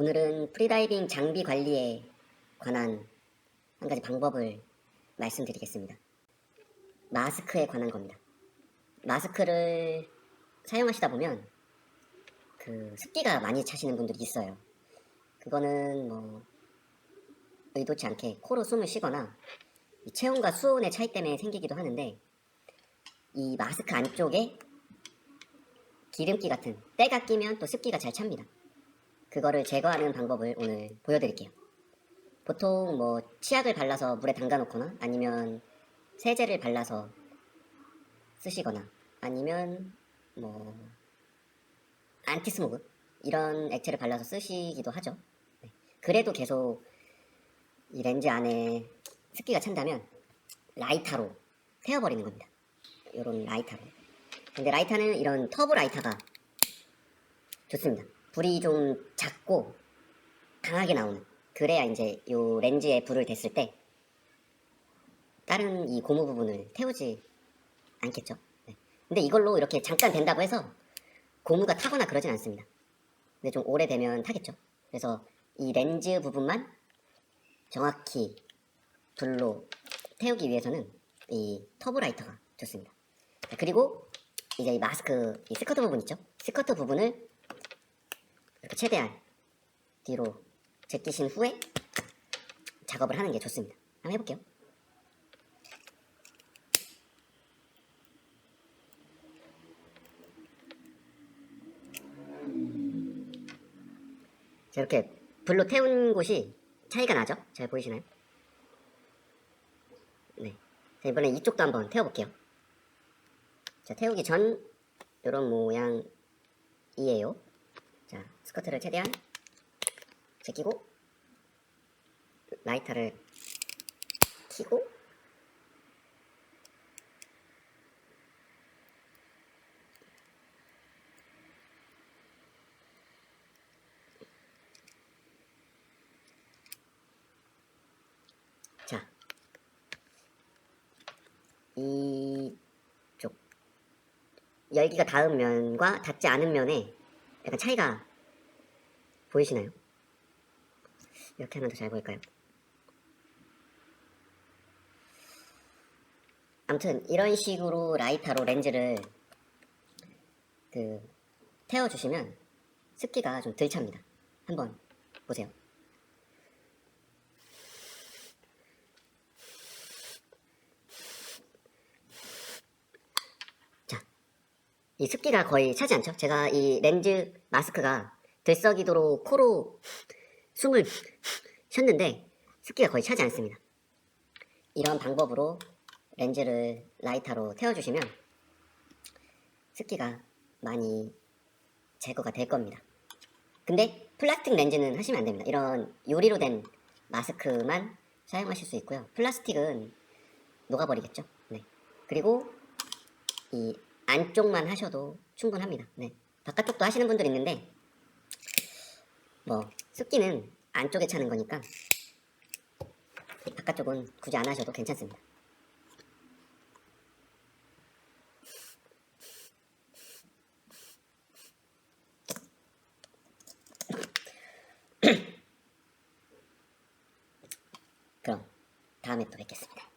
오늘은 프리다이빙 장비 관리에 관한 한 가지 방법을 말씀드리겠습니다. 마스크에 관한 겁니다. 마스크를 사용하시다 보면 그 습기가 많이 차시는 분들이 있어요. 그거는 뭐 의도치 않게 코로 숨을 쉬거나 이 체온과 수온의 차이 때문에 생기기도 하는데 이 마스크 안쪽에 기름기 같은 때가 끼면 또 습기가 잘 찹니다. 그거를 제거하는 방법을 오늘 보여드릴게요. 보통 뭐 치약을 발라서 물에 담가 놓거나 아니면 세제를 발라서 쓰시거나 아니면 뭐 안티스모그 이런 액체를 발라서 쓰시기도 하죠. 네. 그래도 계속 이 렌즈 안에 습기가 찬다면 라이터로 태워버리는 겁니다. 이런 라이터로. 근데 라이터는 이런 터보 라이터가 좋습니다. 불이 좀 작고 강하게 나오는. 그래야 이제 요 렌즈에 불을 댔을 때 다른 이 고무 부분을 태우지 않겠죠. 네. 근데 이걸로 이렇게 잠깐 된다고 해서 고무가 타거나 그러진 않습니다. 근데 좀 오래되면 타겠죠. 그래서 이 렌즈 부분만 정확히 불로 태우기 위해서는 이 터보라이터가 좋습니다. 자, 그리고 이제 이 마스크 이 스커트 부분 있죠? 스커트 부분을 이렇게 최대한 뒤로 제끼신 후에 작업을 하는 게 좋습니다. 한번 해볼게요. 자, 이렇게 불로 태운 곳이 차이가 나죠? 잘 보이시나요? 네. 자, 이번엔 이쪽도 한번 태워볼게요. 자, 태우기 전 이런 모양이에요. 자, 스커트를 최대한 제끼고 라이터를 켜고 자, 이쪽 열기가 닿은 면과 닿지 않은 면에 약간 차이가 보이시나요? 이렇게 하면 더 잘 보일까요? 아무튼 이런 식으로 라이터로 렌즈를 그 태워주시면 습기가 좀 덜 찹니다. 한번 보세요. 자, 이 습기가 거의 차지 않죠? 제가 이 렌즈 마스크가 들썩이도록 코로 숨을 쉬었는데 습기가 거의 차지 않습니다. 이런 방법으로 렌즈를 라이터로 태워주시면 습기가 많이 제거가 될 겁니다. 근데 플라스틱 렌즈는 하시면 안 됩니다. 이런 유리로 된 마스크만 사용하실 수 있고요. 플라스틱은 녹아버리겠죠. 네. 그리고 이 안쪽만 하셔도 충분합니다. 네. 바깥쪽도 하시는 분들 있는데 뭐 습기는 안쪽에 차는 거니까 바깥쪽은 굳이 안 하셔도 괜찮습니다. 그럼 다음에 또 뵙겠습니다.